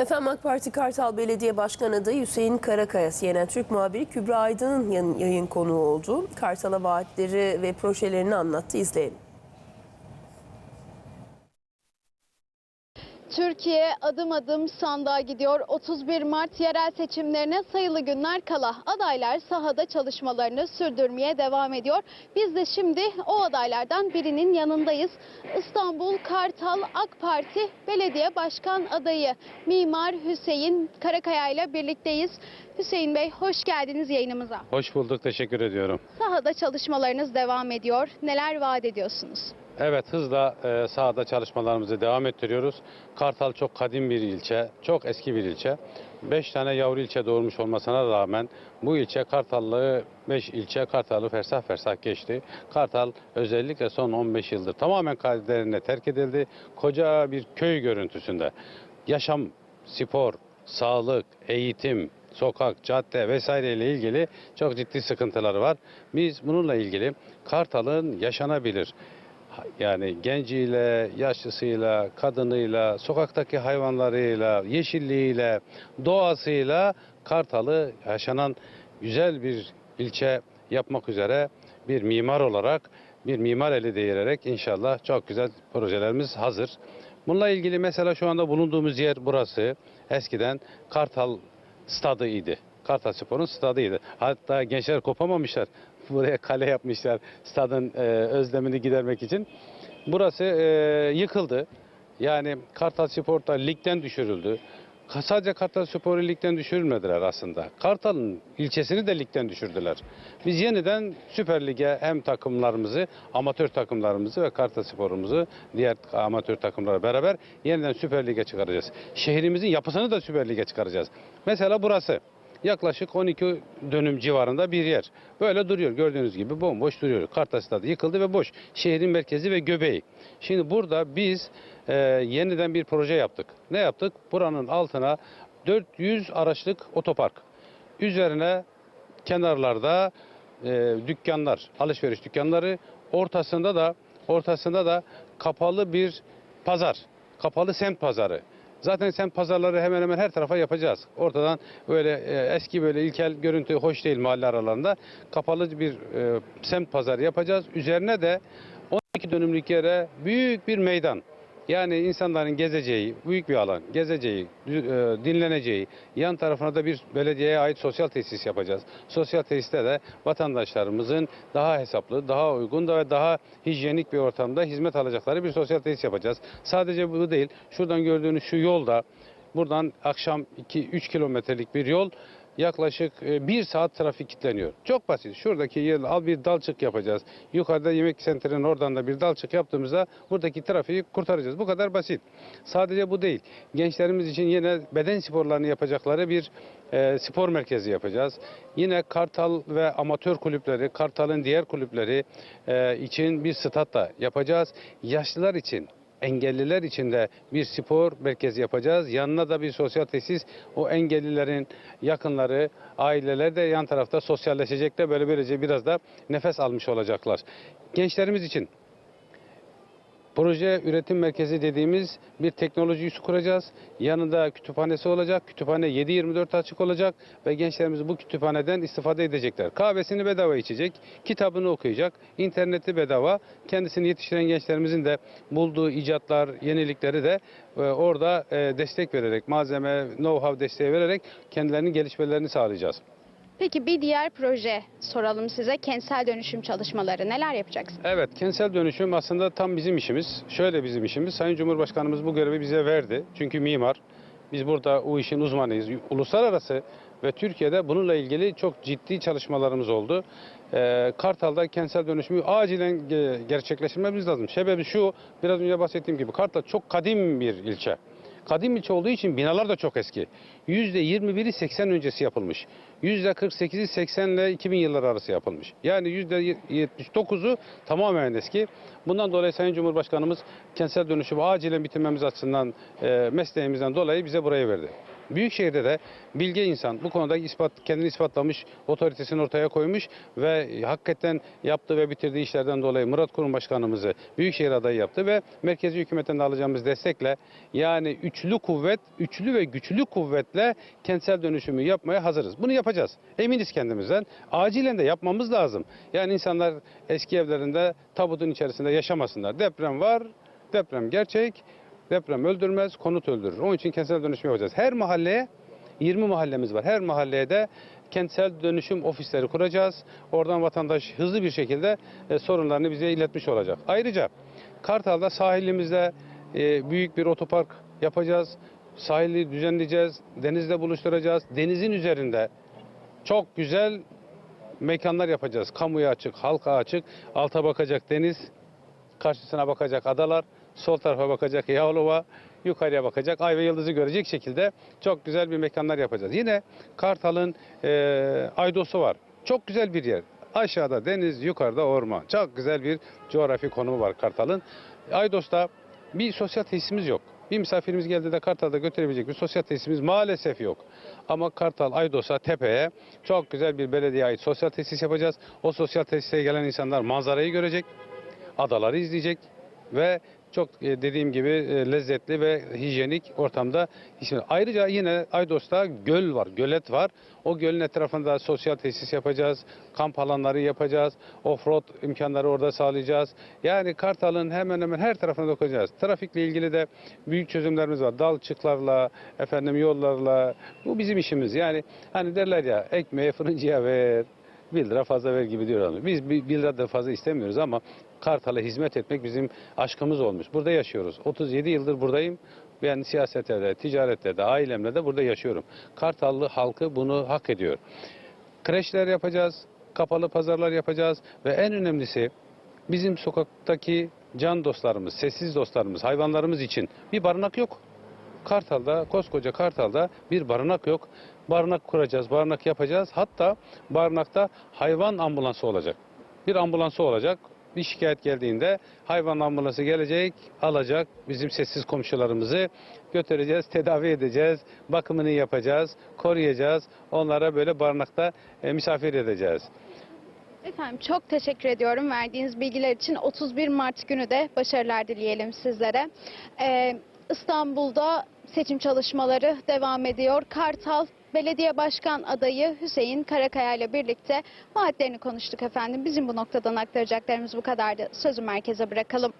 Efendim AK Parti Kartal Belediye Başkan adayı Hüseyin Karakaya, CNN Türk muhabiri Kübra Aydın'ın yayın konuğu oldu. Kartal'a vaatleri ve projelerini anlattı. İzleyelim. Türkiye adım adım sandığa gidiyor. 31 Mart yerel seçimlerine sayılı günler kala adaylar sahada çalışmalarını sürdürmeye devam ediyor. Biz de şimdi o adaylardan birinin yanındayız. İstanbul Kartal AK Parti Belediye Başkan adayı Mimar Hüseyin Karakaya ile birlikteyiz. Hüseyin Bey hoş geldiniz yayınımıza. Hoş bulduk, teşekkür ediyorum. Sahada çalışmalarınız devam ediyor. Neler vaat ediyorsunuz? Evet, hızla e, sahada çalışmalarımızı devam ettiriyoruz. Kartal çok kadim bir ilçe, çok eski bir ilçe. 5 tane yavru ilçe doğurmuş olmasına rağmen bu ilçe Kartallı 5 ilçe Kartal'ı fersah fersah geçti. Kartal özellikle son 15 yıldır tamamen kaderine terk edildi. Koca bir köy görüntüsünde. Yaşam, spor, sağlık, eğitim, sokak, cadde vesaire ile ilgili çok ciddi sıkıntıları var. Biz bununla ilgili Kartal'ın yaşanabilir yani genciyle, yaşlısıyla, kadınıyla, sokaktaki hayvanlarıyla, yeşilliğiyle, doğasıyla Kartal'ı yaşanan güzel bir ilçe yapmak üzere bir mimar olarak, bir mimar eli değirerek inşallah çok güzel projelerimiz hazır. Bununla ilgili mesela şu anda bulunduğumuz yer burası. Eskiden Kartal stadı idi. Kartal Spor'un stadıydı. Hatta gençler kopamamışlar. Buraya kale yapmışlar stadın e, özlemini gidermek için. Burası e, yıkıldı. Yani Kartal Spor da ligden düşürüldü. Sadece Kartal Spor'u ligden düşürmediler aslında. Kartal'ın ilçesini de ligden düşürdüler. Biz yeniden Süper Lig'e hem takımlarımızı, amatör takımlarımızı ve Kartal Spor'umuzu diğer amatör takımlarla beraber yeniden Süper Lig'e çıkaracağız. Şehrimizin yapısını da Süper Lig'e çıkaracağız. Mesela burası yaklaşık 12 dönüm civarında bir yer. Böyle duruyor gördüğünüz gibi bomboş duruyor. Kartal Stadı yıkıldı ve boş. Şehrin merkezi ve göbeği. Şimdi burada biz e, yeniden bir proje yaptık. Ne yaptık? Buranın altına 400 araçlık otopark. Üzerine kenarlarda e, dükkanlar, alışveriş dükkanları, ortasında da ortasında da kapalı bir pazar, kapalı semt pazarı. Zaten semt pazarları hemen hemen her tarafa yapacağız. Ortadan böyle e, eski böyle ilkel görüntü hoş değil mahalle aralarında. Kapalı bir e, semt pazarı yapacağız. Üzerine de 12 dönümlük yere büyük bir meydan. Yani insanların gezeceği, büyük bir alan, gezeceği, e, dinleneceği, yan tarafına da bir belediyeye ait sosyal tesis yapacağız. Sosyal tesiste de vatandaşlarımızın daha hesaplı, daha uygun da ve daha hijyenik bir ortamda hizmet alacakları bir sosyal tesis yapacağız. Sadece bu değil, şuradan gördüğünüz şu yolda, buradan akşam 2-3 kilometrelik bir yol, yaklaşık e, bir saat trafik kilitleniyor. Çok basit. Şuradaki yer al bir dalçık yapacağız. Yukarıda yemek senterinin oradan da bir dalçık yaptığımızda buradaki trafiği kurtaracağız. Bu kadar basit. Sadece bu değil. Gençlerimiz için yine beden sporlarını yapacakları bir e, spor merkezi yapacağız. Yine Kartal ve amatör kulüpleri, Kartal'ın diğer kulüpleri e, için bir stat da yapacağız. Yaşlılar için engelliler için de bir spor merkezi yapacağız. Yanına da bir sosyal tesis. O engellilerin yakınları, aileler de yan tarafta sosyalleşecekler. Böyle böylece biraz da nefes almış olacaklar. Gençlerimiz için Proje üretim merkezi dediğimiz bir teknoloji üssü kuracağız. Yanında kütüphanesi olacak. Kütüphane 7-24 açık olacak ve gençlerimiz bu kütüphaneden istifade edecekler. Kahvesini bedava içecek, kitabını okuyacak, interneti bedava. Kendisini yetiştiren gençlerimizin de bulduğu icatlar, yenilikleri de e, orada e, destek vererek, malzeme, know-how desteği vererek kendilerinin gelişmelerini sağlayacağız. Peki bir diğer proje soralım size. Kentsel dönüşüm çalışmaları neler yapacaksınız? Evet, kentsel dönüşüm aslında tam bizim işimiz. Şöyle bizim işimiz. Sayın Cumhurbaşkanımız bu görevi bize verdi. Çünkü mimar. Biz burada o işin uzmanıyız. Uluslararası ve Türkiye'de bununla ilgili çok ciddi çalışmalarımız oldu. Ee, Kartal'da kentsel dönüşümü acilen ge- gerçekleştirmemiz lazım. Sebebi şu, biraz önce bahsettiğim gibi Kartal çok kadim bir ilçe. Kadim ilçe olduğu için binalar da çok eski. %21'i 80 öncesi yapılmış. %48'i 80 ile 2000 yılları arası yapılmış. Yani %79'u tamamen eski. Bundan dolayı Sayın Cumhurbaşkanımız kentsel dönüşümü acilen bitirmemiz açısından e, mesleğimizden dolayı bize burayı verdi. Büyükşehir'de de bilge insan bu konuda ispat, kendini ispatlamış, otoritesini ortaya koymuş ve hakikaten yaptığı ve bitirdiği işlerden dolayı Murat Kurum Başkanımızı Büyükşehir adayı yaptı ve merkezi hükümetten de alacağımız destekle yani üçlü kuvvet, üçlü ve güçlü kuvvetle kentsel dönüşümü yapmaya hazırız. Bunu yapacağız. Eminiz kendimizden. Acilen de yapmamız lazım. Yani insanlar eski evlerinde tabutun içerisinde yaşamasınlar. Deprem var, deprem gerçek. Deprem öldürmez, konut öldürür. Onun için kentsel dönüşüm yapacağız. Her mahalleye 20 mahallemiz var. Her mahalleye de kentsel dönüşüm ofisleri kuracağız. Oradan vatandaş hızlı bir şekilde e, sorunlarını bize iletmiş olacak. Ayrıca Kartal'da sahilimizde e, büyük bir otopark yapacağız. Sahili düzenleyeceğiz. Denizle buluşturacağız. Denizin üzerinde çok güzel mekanlar yapacağız. Kamuya açık, halka açık. Alta bakacak deniz, karşısına bakacak adalar, sol tarafa bakacak Yağlova, yukarıya bakacak ay ve yıldızı görecek şekilde çok güzel bir mekanlar yapacağız. Yine Kartal'ın e, Aydos'u var. Çok güzel bir yer. Aşağıda deniz, yukarıda orman. Çok güzel bir coğrafi konumu var Kartal'ın. Aydos'ta bir sosyal tesisimiz yok. Bir misafirimiz geldi de Kartal'da götürebilecek bir sosyal tesisimiz maalesef yok. Ama Kartal, Aydos'a, Tepe'ye çok güzel bir belediye ait sosyal tesis yapacağız. O sosyal tesise gelen insanlar manzarayı görecek, adaları izleyecek ve çok e, dediğim gibi e, lezzetli ve hijyenik ortamda. hizmet- Ayrıca yine Aydos'ta göl var, gölet var. O gölün etrafında sosyal tesis yapacağız, kamp alanları yapacağız, offroad imkanları orada sağlayacağız. Yani Kartal'ın hemen hemen her tarafına dokunacağız. Trafikle ilgili de büyük çözümlerimiz var. Dalçıklarla, efendim yollarla. Bu bizim işimiz. Yani hani derler ya ekmeği fırıncıya ver, 1 lira fazla ver gibi diyorlar. Biz 1 lira da fazla istemiyoruz ama Kartal'a hizmet etmek bizim aşkımız olmuş. Burada yaşıyoruz. 37 yıldır buradayım. Ben siyasette de, ticarette de, ailemle de burada yaşıyorum. Kartallı halkı bunu hak ediyor. Kreşler yapacağız, kapalı pazarlar yapacağız ve en önemlisi bizim sokaktaki can dostlarımız, sessiz dostlarımız, hayvanlarımız için bir barınak yok. Kartal'da, koskoca Kartal'da bir barınak yok. Barınak kuracağız, barınak yapacağız. Hatta barınakta hayvan ambulansı olacak. Bir ambulansı olacak. Bir şikayet geldiğinde hayvan ambulansı gelecek, alacak bizim sessiz komşularımızı götüreceğiz, tedavi edeceğiz, bakımını yapacağız, koruyacağız. Onlara böyle barınakta e, misafir edeceğiz. Efendim çok teşekkür ediyorum verdiğiniz bilgiler için. 31 Mart günü de başarılar dileyelim sizlere. Ee, İstanbul'da seçim çalışmaları devam ediyor. Kartal Belediye Başkan adayı Hüseyin Karakaya ile birlikte vaatlerini konuştuk efendim. Bizim bu noktadan aktaracaklarımız bu kadardı. Sözü merkeze bırakalım.